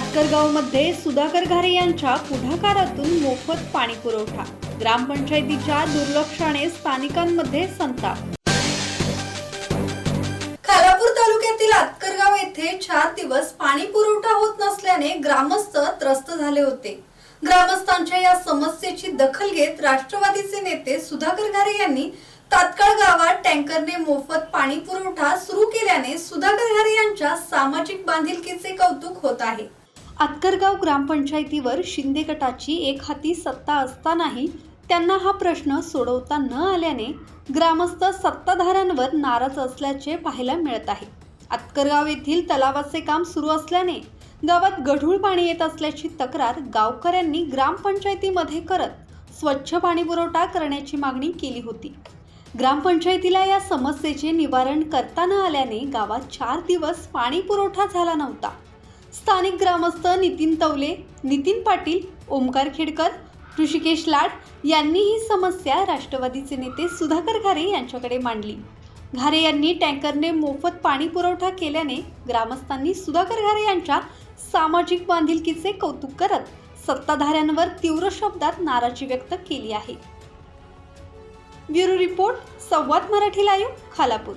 आतकरगावमध्ये सुधाकर घारे यांच्या पुढाकारातून मोफत पाणी पुरवठा ग्रामपंचायतीच्या दुर्लक्षाने स्थानिकांमध्ये संताप. खालापूर तालुक्यातील आतकरगाव येथे चार दिवस पाणी पुरवठा होत नसल्याने ग्रामस्थ त्रस्त झाले होते. ग्रामस्थांच्या या समस्येची दखल घेत राष्ट्रवादीचे नेते सुधाकर घारे यांनी तात्काळ गावात टँकरने मोफत पाणी पुरवठा सुरू केल्याने सुधाकर घारे यांच्या सामाजिक बांधिलकीचे कौतुक होत आहे. आतकरगाव ग्रामपंचायतीवर शिंदे गटाची एक हाती सत्ता असतानाही त्यांना हा प्रश्न सोडवता न आल्याने ग्रामस्थ सत्ताधाऱ्यांवर नाराज असल्याचे पाहायला मिळत आहे. आतकरगाव येथील तलावाचे काम सुरू असल्याने गावात गढूळ पाणी येत असल्याची तक्रार गावकऱ्यांनी ग्रामपंचायतीमध्ये करत स्वच्छ पाणी पुरवठा करण्याची मागणी केली होती. ग्रामपंचायतीला या समस्येचे निवारण करता न आल्याने गावात चार दिवस पाणी पुरवठा झाला नव्हता. स्थानिक ग्रामस्थ नितीन तवले नितीन पाटील ओमकार खेडकर ऋषिकेश लाड यांनी ही समस्या राष्ट्रवादीचे नेते सुधाकर घारे यांच्याकडे मांडली. घारे यांनी टँकरने मोफत पाणी पुरवठा केल्याने ग्रामस्थांनी सुधाकर घारे यांच्या सामाजिक बांधिलकीचे कौतुक करत सत्ताधाऱ्यांवर तीव्र शब्दात नाराजी व्यक्त केली आहे. Bureau report Samvad Marathi live Khalapur.